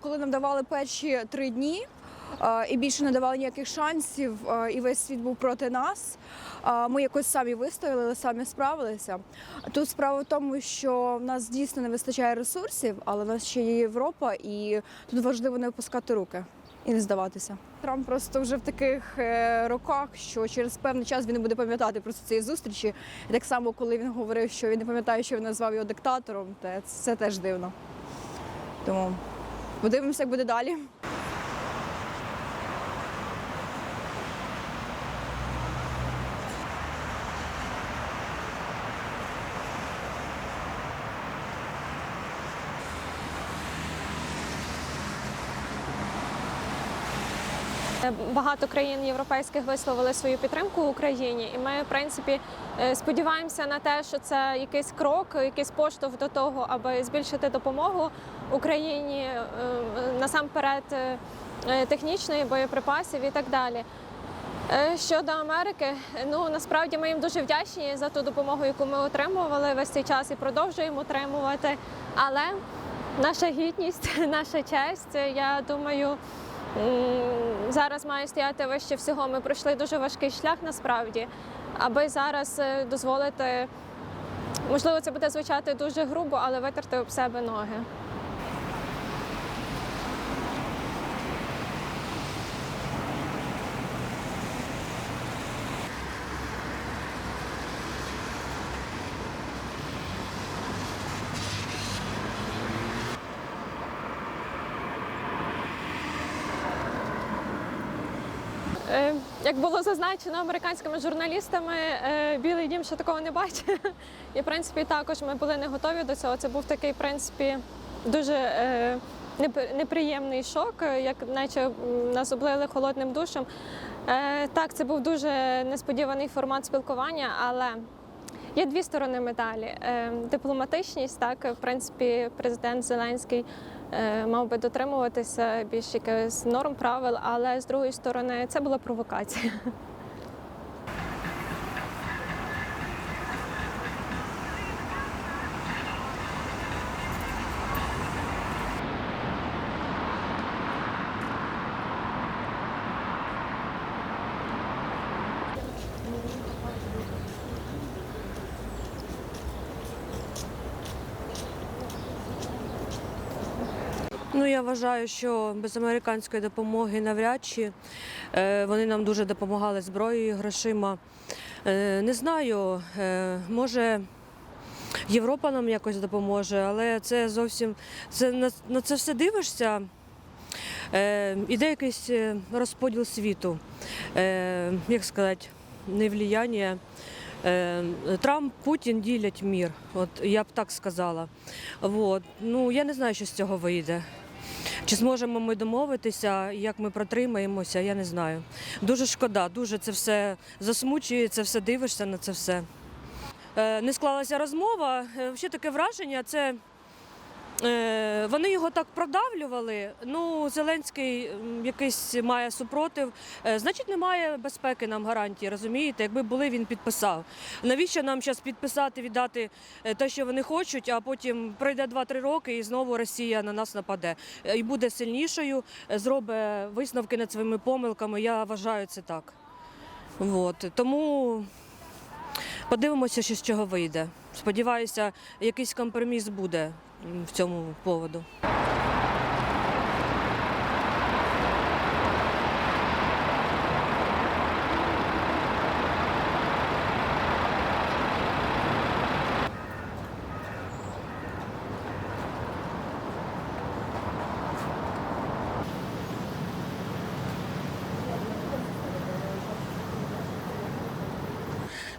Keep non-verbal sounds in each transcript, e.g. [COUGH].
Коли нам давали перші три дні і більше не давали ніяких шансів, і весь світ був проти нас. Ми якось самі вистояли, самі справилися. Тут справа в тому, що в нас дійсно не вистачає ресурсів, але в нас ще є Європа, і тут важливо не опускати руки і не здаватися. Трамп просто вже в таких е, роках, що через певний час він не буде пам'ятати про цієї зустрічі. І так само, коли він говорив, що він не пам'ятає, що він назвав його диктатором, це теж дивно. Тому подивимося, як буде далі. Багато країн європейських висловили свою підтримку Україні, і ми, в принципі, е, сподіваємося на те, що це якийсь крок, якийсь поштовх до того, аби збільшити допомогу Україні е, насамперед е, е, технічної боєприпасів і так далі. Е, Щодо Америки, ну насправді ми їм дуже вдячні за ту допомогу, яку ми отримували весь цей час і продовжуємо отримувати. Але наша гідність, [LAUGHS] наша честь, я думаю, зараз має стояти вище всього. Ми пройшли дуже важкий шлях насправді, аби зараз е, дозволити, можливо, це буде звучати дуже грубо, але витерти об себе ноги. Як було зазначено американськими журналістами, е, Білий дім ще такого не бачить. [LAUGHS] І в принципі також ми були не готові до цього. Це був такий, в принципі, дуже е, неприємний шок, е, як наче нас облили холодним душем. Е, Так, це був дуже несподіваний формат спілкування, але Є дві сторони медалі. Е, Дипломатичність, так, в принципі, президент Зеленський е, мав би дотримуватися більш якихось норм правил, але з другої сторони це була провокація. Ну, я вважаю, що без американської допомоги навряд чи Е, вони нам дуже допомагали зброєю, грошима. Е, Не знаю, е, може. Європа нам якось допоможе, але це зовсім це на, на це все дивишся. Іде якийсь розподіл світу, як сказати, не влияння. Трамп, Путін ділять мір, от я б так сказала. Вот. Ну, я не знаю, що з цього вийде. Чи зможемо ми домовитися, як ми протримаємося, я не знаю. Дуже шкода, дуже це все засмучує, це все дивишся на це все. Е, Не склалася розмова. Е, Ще таке враження, це вони його так продавлювали. Ну, Зеленський якийсь має супротив. Е, Значить, немає безпеки нам гарантії, розумієте? Якби були, він підписав. Навіщо нам зараз підписати, віддати е, те, що вони хочуть, а потім пройде 2-3 роки і знову Росія на нас нападе. Е, І буде сильнішою, е, зробить висновки над своїми помилками. Я вважаю це так. От. Тому подивимося, що з чого вийде. Сподіваюся, якийсь компроміс буде в цьому поводу.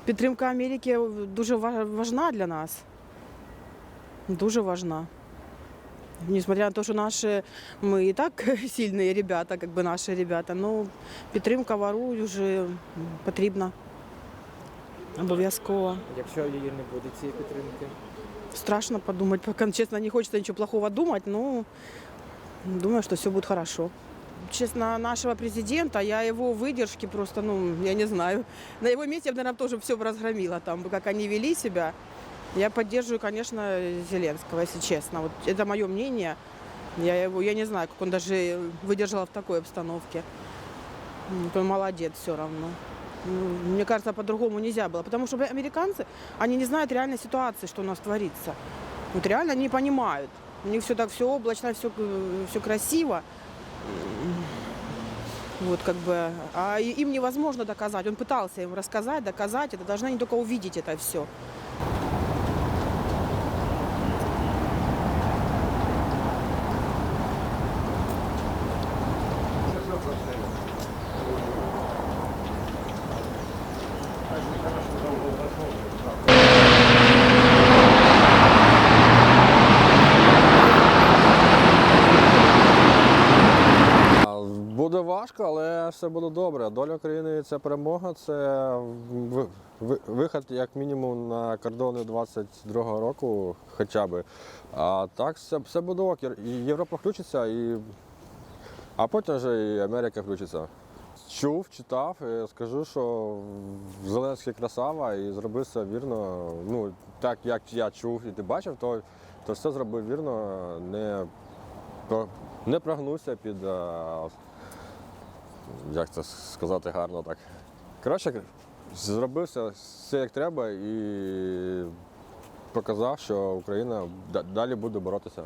Підтримка Америки дуже важна для нас Дуже важна. Несмотря на те, що наші, ми і так [LAUGHS] сильні ребята, как бы наші ребята, ну підтримка вору вже потрібна. Обов'язково. Якщо її не буде цієї підтримки, Страшно подумать, пока, честно, не хочется ничего плохого думать, но думаю, что все будет хорошо. Честно, нашего президента, я его выдержки просто, ну, я не знаю. На его месте я бы, наверное, тоже все бы разгромила там, как они вели себя. Я поддерживаю, конечно, Зеленского, если честно. Вот это мое мнение. Я его, я не знаю, как он даже выдержал в такой обстановке. Он молодец все равно. Ну, Мне кажется, по-другому нельзя было. Потому что американцы, они не знают реальной ситуации, что у нас творится. Вот реально не понимают. У них все так все облачно, все, все красиво. Вот как бы, а им невозможно доказать. Он пытался им рассказать, доказать. Это должны они только увидеть это все. Буде важко, але все буде добре. Доля України це перемога, це ви- ви- вихід як мінімум на кордони 22-го року хоча б. А так все, все буде ок. Європа включиться, і... а потім вже і Америка включиться. Чув, читав, скажу, що Зеленський красава і зробив все вірно. Ну, так як я чув і ти бачив, то, то все зробив вірно, не, не прогнувся під як це сказати гарно так. Краще зробився все, як треба і показав, що Україна далі буде боротися.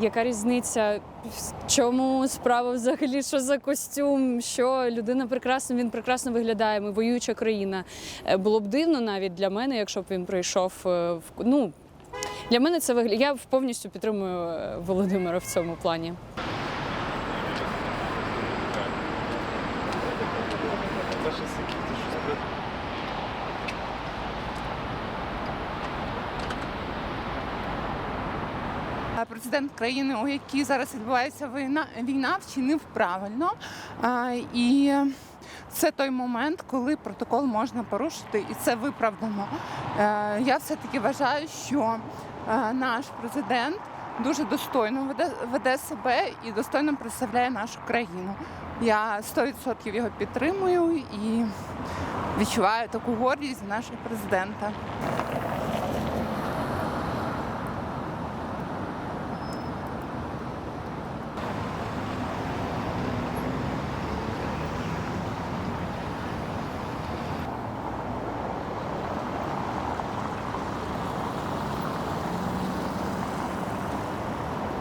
Яка різниця? В чому справа взагалі? Що за костюм? Що людина прекрасна, він прекрасно виглядає. Ми воююча країна. Е, Було б дивно навіть для мене, якщо б він прийшов е, в ну. Для мене це виглядає. Я повністю підтримую е, Володимира в цьому плані. А Президент країни, у якій зараз відбувається війна, війна вчинив правильно. І це той момент, коли протокол можна порушити, і це виправдано. Е, Я все-таки вважаю, що е, наш президент дуже достойно веде, веде себе і достойно представляє нашу країну. Я 100% його підтримую і відчуваю таку гордість нашого президента.